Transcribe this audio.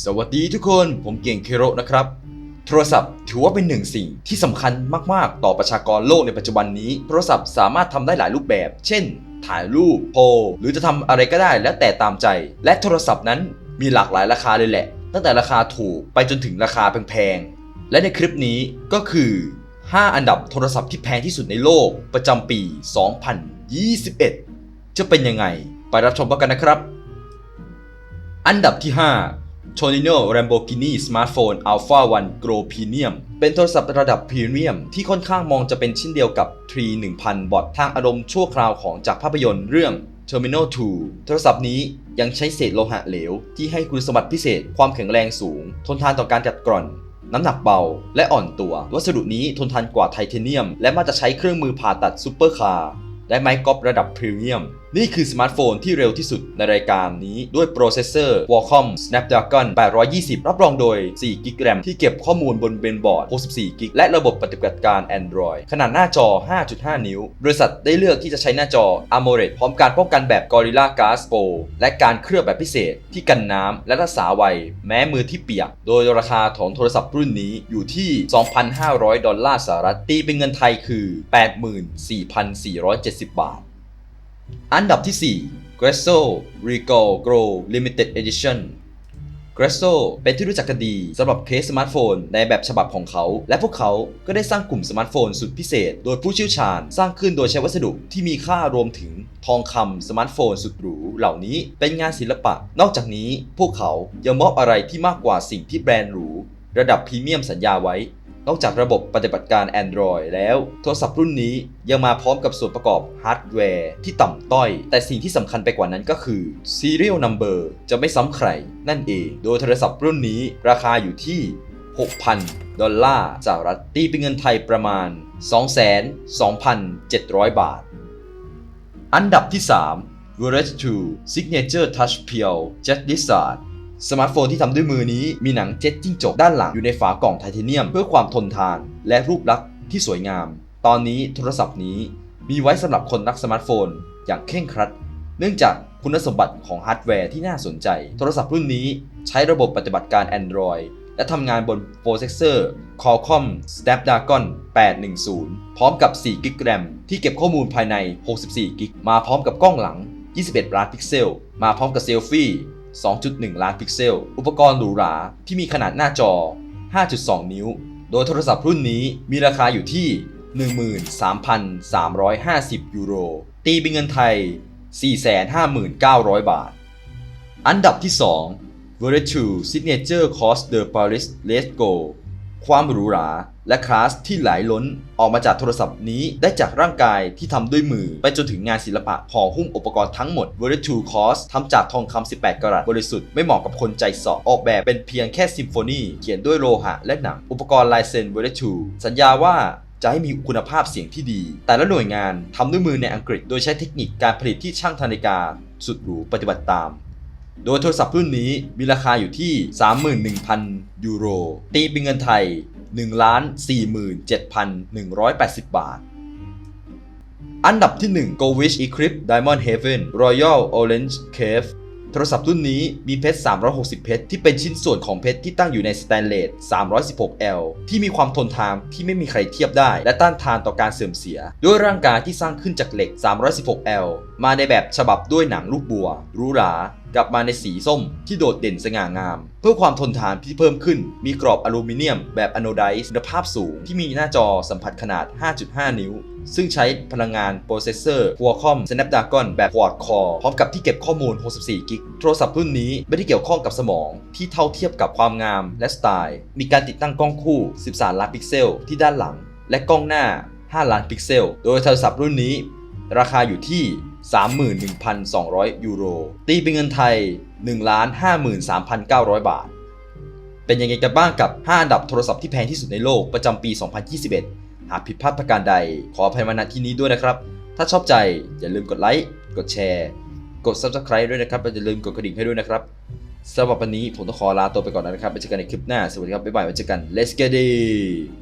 สวัสดีทุกคนผมเก่งเคโรนะครับ โทรศัพท์ถือว่าเป็นหนึ่งสิ่งที่สำคัญมาก ๆ ต่อประชากรโลกในปัจจุบันนี้ โทรศัพท์สามารถทำได้หลายรูปแบบ เช่น ถ่ายรูปโพลหรือจะทำอะไรก็ได้แล้วแต่ตามใจ และโทรศัพท์นั้นมีหลากหลายราคาเลยแหละ ตั้งแต่ราคาถูกไปจนถึงราคาแพงๆและในคลิปนี้ก็คือ 5 อันดับโทรศัพท์ที่แพงที่สุดในโลกประจำปี 2021 จะเป็นยังไง ไปรับชมกันนะครับ อันดับที่ 5 Tonino Lamborghini Smartphone Alpha 1 Gro Premium เป็นโทรศัพท์ระดับพรีเมียมที่ค่อนข้างมองจะเป็นชิ้นเดียวกับ t r e 1000 บอททางอารมณ์ชั่วคราวของจากภาพยนตร์เรื่อง Terminal 2 โทรศัพท์นี้ยังใช้เศษโลหะเหลว ที่ให้คุณสมบัติพิเศษความแข็งแรงสูง ทนทานต่อการกัดกร่อน น้ำหนักเบา และอ่อนตัว วัสดุนี้ทนทานกว่าไทเทเนียม และมาจะใช้เครื่องมือผ่าตัดซูเปอร์คาร์ และไม้กอล์ฟระดับพรีเมียม นี่คือสมาร์ทโฟนที่เร็วที่สุดในรายการนี้ด้วยโปรเซสเซอร์ Qualcomm Snapdragon 820 รับรองโดย 4 g b RAM ที่เก็บข้อมูลบนเบนบอร์ด 64 g b และระบบปฏิบัติการ Android ขนาดหน้าจอ 5.5 นิ้ว บริษัทได้เลือกที่จะใช้หน้าจอ AMOLED พร้อมการป้องกันแบบ Gorilla Glass Pro และการเคลือบแบบพิเศษที่กันน้ำและรักษาไวแม้มือที่เปียก โดยราคาของโทรศัพท์รุ่นนี้อยู่ที่ 2,500 ดอลลาร์สหรัฐตีเป็นเงินไทยคือ 84,470บาท อันดับที่ 4 Gresso Regal Grow Limited Edition Gresso เป็นที่รู้จักกันดีสำหรับเคสสมาร์ทโฟนในแบบฉบับของเขา และพวกเขาก็ได้สร้างกลุ่มสมาร์ทโฟนสุดพิเศษ โดยผู้เชี่ยวชาญ สร้างขึ้นโดยใช้วัสดุที่มีค่ารวมถึงทองคำสมาร์ทโฟนสุดหรูเหล่านี้เป็นงานศิลปะ นอกจากนี้พวกเขายังมอบอะไรที่มากกว่าสิ่งที่แบรนด์หรูระดับพรีเมียมสัญญาไว้ นอกจากระบบปฏิบัติการ Android แล้ว โทรศัพท์รุ่นนี้ยังมาพร้อมกับส่วนประกอบฮาร์ดแวร์ที่ต่ำต้อย แต่สิ่งที่สำคัญไปกว่านั้นก็คือ Serial Number จะไม่ซ้ำใคร นั่นเอง โดยโทรศัพท์รุ่นนี้ราคาอยู่ที่ 6,000 ดอลลาร์สหรัฐตีเป็นเงินไทยประมาณ 22,700 บาท อันดับที่ 3 v o r e g 2 Signature Touch Pure Jet Lizard สมาร์ทโฟนที่ทำด้วยมือนี้มีหนังเจ็ตจิ้งจกด้านหลังอยู่ในฝากล่องไทเทเนียม เพื่อความทนทาน และรูปลักษณ์ที่สวยงาม ตอนนี้โทรศัพท์นี้มีไว้สำหรับคนรักสมาร์ทโฟน อย่างเคร่งครัด เนื่องจากคุณสมบัติของฮาร์ดแวร์ที่น่าสนใจ โทรศัพท์รุ่นนี้ใช้ระบบปฏิบัติการ Android และทำงานบนโปรเซสเซอร์ Qualcomm Snapdragon 810 พร้อมกับ4 g b RAM ที่เก็บข้อมูลภายใน 64 g b มาพร้อมกับกล้องหลัง 21 ล้านพิกเซล มาพร้อมกับเซลฟี่ 2.1 ล้านพิกเซล อุปกรณ์หรูหราที่มีขนาดหน้าจอ 5.2 นิ้ว โดยโทรศัพท์รุ่นนี้มีราคาอยู่ที่ 13,350 ยูโร ตีเป็นเงินไทย 459,000 บาท อันดับที่ 2 v e r t u Signature Cost de Paris Let's Go ความหรูหรา และคลาสที่ไหลล้นออกมาจากโทรศัพท์นี้ได้จากร่างกายที่ทำด้วยมือ ไปจนถึงงานศิลปะห่อหุ้มอุปกรณ์ทั้งหมด v e r t u Cos ทำจากทองคำ 18 กรัตบริสุทธิ์ไม่เหมาะกับคนใจสาะออกแบบเป็นเพียงแค่ซิมโฟนีเขียนด้วยโลหะและหนัง อุปกรณ์ลายเซ็น v e r t u สัญญาว่าจะให้มีคุณภาพเสียงที่ดี แต่ละหน่วยงานทำด้วยมือในอังกฤษ โดยใช้เทคนิคการผลิตที่ช่างนาฬิกา สุดหรูปฏิบัติตาม โดยโทรศัพท์รุ่นนี้มีราคาอยู่ที่ 31,000 ยูโร ตีเป็นเงินไทย 1,47,180 บาท อันดับที่ 1 Go Wish Eclipse Diamond Heaven Royal Orange Cave โทรศัพท์รุ่นนี้มีเพชร 360 เพชร ที่เป็นชิ้นส่วนของเพชรที่ตั้งอยู่ในสแตนเลส 316L ที่มีความทนทานที่ไม่มีใครเทียบได้ และต้านทานต่อการเสื่อมเสีย ด้วยร่างกายที่สร้างขึ้นจากเหล็ก 316L มาในแบบฉบับด้วยหนังลูกบัวหรูหรา กลับมาในสีส้มที่โดดเด่นสง่างาม เพื่อความทนทานที่เพิ่มขึ้น มีกรอบอลูมิเนียมแบบอโนไดซ์คุณภาพสูง ที่มีหน้าจอสัมผัสขนาด 5.5 นิ้ว ซึ่งใช้พลังงานโปรเซสเซอร์ Qualcomm Snapdragon แบบ Quad Core พร้อมกับที่เก็บข้อมูล 64 กิก โทรศัพท์รุ่นนี้ไม่ได้เกี่ยวข้องกับสมอง ที่เท่าเทียบกับความงามและสไตล์ มีการติดตั้งกล้องคู่ 13 ล้านพิกเซล ที่ด้านหลัง และกล้องหน้า 5 ล้านพิกเซล โดยโทรศัพท์รุ่นนี้ ราคาอยู่ที่ 31,200 ยูโร ตีเป็นเงินไทย 1,53,900 บาท เป็นยังไงกันบ้างกับ 5 อันดับโทรศัพท์ที่แพงที่สุดในโลกประจำปี 2021 หากผิดพลาดประการใด ขออภัยมาณที่นี้ด้วยนะครับ ถ้าชอบใจอย่าลืมกดไลค์ กดแชร์ กด Subscribe ด้วยนะครับและอย่าลืมกดกระดิ่งให้ด้วยนะครับสำหรับวันนี้ผมต้องขอลาตัวไปก่อนนะครับไว้เจอกันในคลิปหน้า สวัสดีครับ บ๊ายบายไว้เจอกัน Let's get it